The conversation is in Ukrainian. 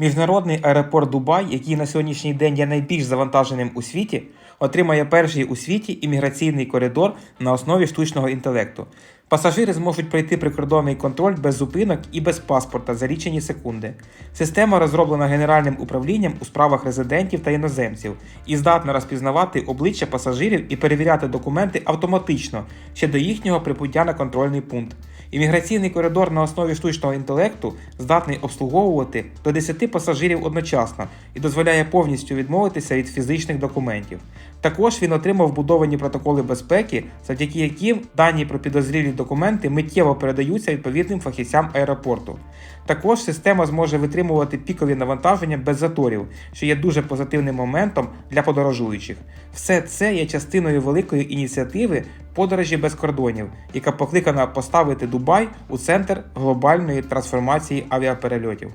Міжнародний аеропорт Дубай, який на сьогоднішній день є найбільш завантаженим у світі, отримає перший у світі імміграційний коридор на основі штучного інтелекту. Пасажири зможуть пройти прикордонний контроль без зупинок і без паспорта за лічені секунди. Система розроблена Генеральним управлінням у справах резидентів та іноземців і здатна розпізнавати обличчя пасажирів і перевіряти документи автоматично ще до їхнього прибуття на контрольний пункт. Імміграційний коридор на основі штучного інтелекту здатний обслуговувати до 10 пасажирів одночасно і дозволяє повністю відмовитися від фізичних документів. Також він отримав вбудовані протоколи безпеки, завдяки яким дані про підозрілі документи миттєво передаються відповідним фахівцям аеропорту. Також система зможе витримувати пікові навантаження без заторів, що є дуже позитивним моментом для подорожуючих. Все це є частиною великої ініціативи подорожі без кордонів, яка покликана поставити Дубай у центр глобальної трансформації авіаперельотів.